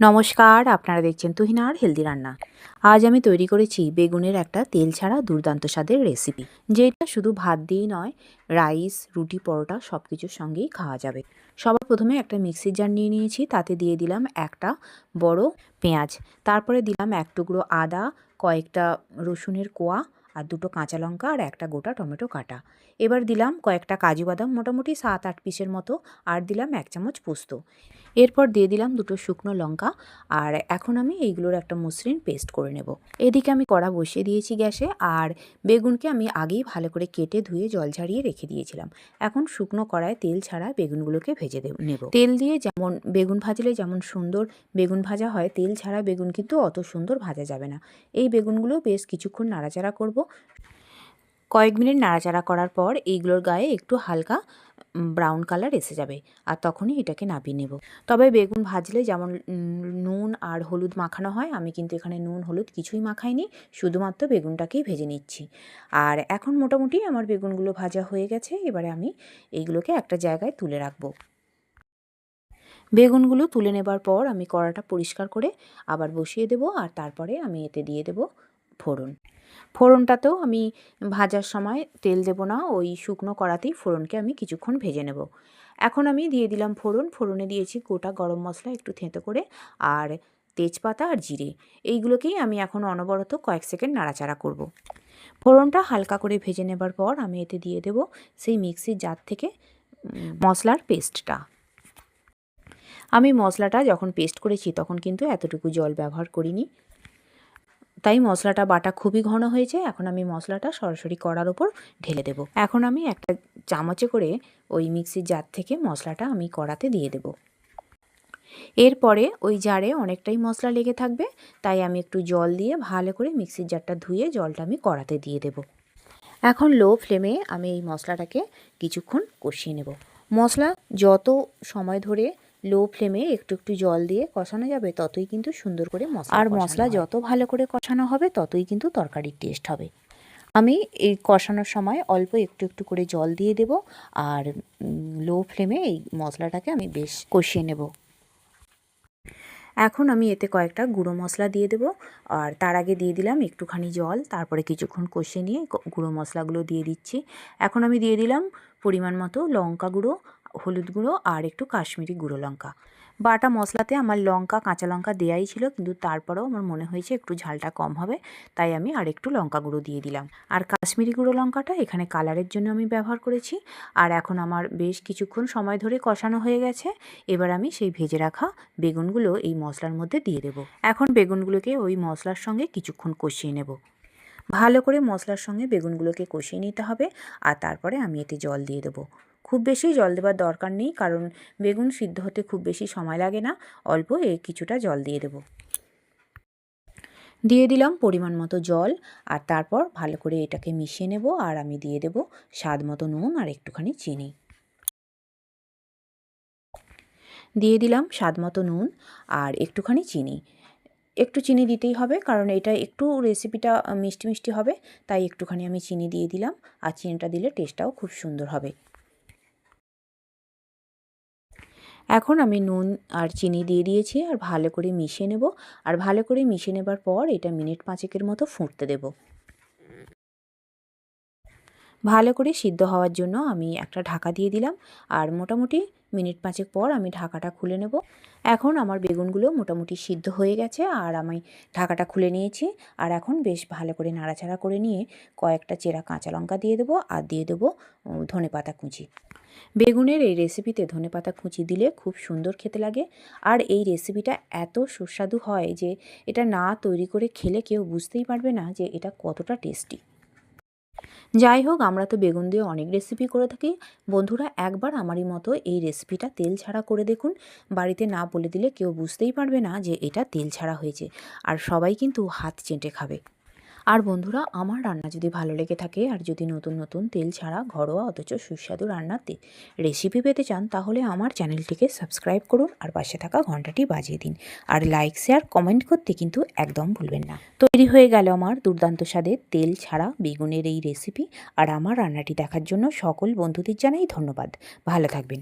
নমস্কার, আপনারা দেখছেন তুহিনার হেলদি রান্না। আজ আমি তৈরি করেছি বেগুনের একটা তেল ছাড়া দুর্দান্ত স্বাদের রেসিপি যেটা শুধু ভাত দিয়েই নয় রাইস রুটি, পরোটা সব কিছুর সঙ্গেই খাওয়া যাবে। সবার প্রথমে একটা মিক্সির জার নিয়ে নিয়েছি, তাতে দিয়ে দিলাম একটা বড় পেঁয়াজ। তারপরে দিলাম এক টুকরো আদা, কয়েকটা রসুনের কোয়া আর দুটো কাঁচা লঙ্কা আর একটা গোটা টমেটো কাটা। এবার দিলাম কয়েকটা কাজু বাদাম, মোটামুটি সাত আট পিসের মতো, আর দিলাম এক চামচ পোস্ত। এরপর দিয়ে দিলাম দুটো শুকনো লঙ্কা, আর এখন আমি এইগুলোর একটা মসৃণ পেস্ট করে নেব। এদিকে আমি কড়া বসিয়ে দিয়েছি গ্যাসে, আর বেগুনকে আমি আগেই ভালো করে কেটে ধুয়ে জল ঝাড়িয়ে রেখে দিয়েছিলাম। এখন শুকনো কড়ায় তেল ছাড়া বেগুনগুলোকে ভেজে নেব। তেল দিয়ে যেমন বেগুন ভাজলে যেমন সুন্দর বেগুন ভাজা হয়, তেল ছাড়া বেগুন কিন্তু অত সুন্দর ভাজা যাবে না। এই বেগুনগুলো বেশ কিছুক্ষণ নাড়াচাড়া করব কয়েক মিনিট নাড়াচাড়া করার পর এইগুলোর গায়ে একটু হালকা ব্রাউন কালার এসে যাবে আর তখনই এটাকে নাবিয়ে নেব। তবে বেগুন ভাজলে যেমন নুন আর হলুদ মাখানো হয়, আমি কিন্তু এখানে নুন, হলুদ কিছুই মাখাইনি, শুধুমাত্র বেগুনটাকেই ভেজে নিচ্ছি। আর এখন মোটামুটি আমার বেগুনগুলো ভাজা হয়ে গেছে, এবারে আমি এইগুলোকে একটা জায়গায় তুলে রাখব। বেগুনগুলো তুলে নেবার পর আমি কড়াটা পরিষ্কার করে আবার বসিয়ে দেব আর তারপরে আমি এতে দিয়ে দেব ফোড়ন। ফোড়নটাতেও আমি ভাজার সময় তেল দেব না, ওই শুকনো কড়াতেই ফোড়নকে আমি কিছুক্ষণ ভেজে নেব। এখন আমি দিয়ে দিলাম ফোড়ন, ফোড়নে দিয়েছি গোটা গরম মশলা একটু থেঁতো করে, আর তেজপাতা আর জিরে। এইগুলোকেই আমি এখন অনবরত কয়েক সেকেন্ড নাড়াচাড়া করব। ফোড়নটা হালকা করে ভেজে নেবার পর আমি এতে দিয়ে দেব সেই মিক্সির জার থেকে মশলার পেস্টটা। আমি মশলাটা যখন পেস্ট করেছি তখন কিন্তু এতটুকু জল ব্যবহার করিনি। তাই মশলাটা বাটা খুবই ঘন হয়েছে এখন আমি মশলাটা সরাসরি কড়ার ওপর ঢেলে দেব। এখন আমি একটা চামচে করে ওই মিক্সির জার থেকে মশলাটা আমি কড়াতে দিয়ে দেব। এরপরে ওই জারে অনেকটাই মশলা লেগে থাকবে, তাই আমি একটু জল দিয়ে ভালো করে মিক্সির জারটা ধুয়ে জলটা আমি কড়াতে দিয়ে দেব। এখন লো ফ্লেমে আমি এই মশলাটাকে কিছুক্ষণ কষিয়ে নেব। মশলা যত সময় ধরে লো ফ্লেমে একটু একটু জল দিয়ে কষানো যাবে ততই কিন্তু সুন্দর করে মশলা আর মশলা যত ভালো করে কষানো হবে ততই কিন্তু তরকারির টেস্ট হবে। আমি এই কষানোর সময় অল্প একটু একটু করে জল দিয়ে দেব আর লো ফ্লেমে এই মশলাটাকে আমি বেশ কষিয়ে নেব। এখন আমি এতে কয়েকটা গুঁড়ো মশলা দিয়ে দেব আর তার আগে দিয়ে দিলাম একটুখানি জল তারপরে কিছুক্ষণ কষিয়ে নিয়ে গুঁড়ো মশলাগুলো দিয়ে দিচ্ছি। এখন আমি দিয়ে দিলাম পরিমাণ মতো লঙ্কা গুঁড়ো হলুদ গুঁড়ো আর একটু কাশ্মীরি গুঁড়ো লঙ্কা। বাটা মশলাতে আমার লঙ্কা, কাঁচা লঙ্কা দেয়াই ছিল, কিন্তু তারপরেও আমার মনে হয়েছে একটু ঝালটা কম হবে, তাই আমি আর একটু লঙ্কা গুঁড়ো দিয়ে দিলাম। আর কাশ্মীরি গুঁড়ো লঙ্কাটা এখানে কালারের জন্য আমি ব্যবহার করেছি। আর এখন আমার বেশ কিছুক্ষণ সময় ধরে কষানো হয়ে গেছে। এবার আমি সেই ভেজে রাখা বেগুনগুলো এই মশলার মধ্যে দিয়ে দেবো। এখন বেগুনগুলোকে ওই মশলার সঙ্গে কিছুক্ষণ কষিয়ে নেব। ভালো করে মশলার সঙ্গে বেগুনগুলোকে কষিয়ে নিতে হবে। আর তারপরে আমি এতে জল দিয়ে দেবো। খুব বেশি জল দেওয়ার দরকার নেই, কারণ বেগুন সিদ্ধ হতে খুব বেশি সময় লাগে না। অল্প এ কিছুটা জল দিয়ে দেব। দিয়ে দিলাম পরিমাণ মতো জল, আর তারপর ভালো করে এটাকে মিশিয়ে নেব, আর আমি দিয়ে দেব স্বাদ মতো নুন আর একটুখানি চিনি। দিয়ে দিলাম স্বাদ মতো নুন আর একটুখানি চিনি। একটু চিনি দিতেই হবে, কারণ এটা একটু রেসিপিটা মিষ্টি মিষ্টি হবে, তাই একটুখানি আমি চিনি দিয়ে দিলাম, আর চিনিটা দিলে টেস্টটাও খুব সুন্দর হবে। এখন আমি নুন আর চিনি দিয়ে দিয়েছি আর ভালো করে মিশিয়ে নেব। আর ভালো করে মিশিয়ে নেবার পর এটা মিনিট পাঁচেকের মতো ফুটতে দেব। ভালো করে সিদ্ধ হওয়ার জন্য আমি একটা ঢাকা দিয়ে দিলাম। আর মোটামুটি মিনিট পাঁচেক পর আমি ঢাকাটা খুলে নেব। এখন আমার বেগুনগুলো মোটামুটি সিদ্ধ হয়ে গেছে আর আমি ঢাকাটা খুলে নিয়েছি। আর এখন বেশ ভালো করে নাড়াচাড়া করে নিয়ে কয়েকটা চেরা কাঁচা লঙ্কা দিয়ে দেবো আর দিয়ে দেবো ধনে পাতা কুচি। বেগুনের এই রেসিপিতে ধনে পাতা কুচি দিলে খুব সুন্দর খেতে লাগে। আর এই রেসিপিটা এত সুস্বাদু হয় যে এটা না তৈরি করে খেলে কেউ বুঝতেই পারবে না যে এটা কতটা টেস্টি। যাই হোক, আমরা তো বেগুন দিয়ে অনেক রেসিপি করে থাকি। বন্ধুরা, একবার আমারই মতো এই রেসিপিটা তেল ছাড়া করে দেখুন। বাড়িতে না বলে দিলে কেউ বুঝতেই পারবে না যে এটা তেল ছাড়া হয়েছে। আর সবাই কিন্তু হাত চেটে খাবে। আর বন্ধুরা, আমার রান্না যদি ভালো লেগে থাকে আর যদি নতুন নতুন তেল ছাড়া ঘরোয়া অথচ সুস্বাদু রান্নাতে রেসিপি পেতে চান, তাহলে আমার চ্যানেলটিকে সাবস্ক্রাইব করুন আর পাশে থাকা ঘন্টাটি বাজিয়ে দিন। আর লাইক শেয়ার কমেন্ট করতে কিন্তু একদম ভুলবেন না। তৈরি হয়ে গেল আমার দুর্দান্ত স্বাদের তেল ছাড়া বেগুনের এই রেসিপি আর আমার রান্নাটি দেখার জন্য সকল বন্ধুদের জানাই ধন্যবাদ। ভালো থাকবেন।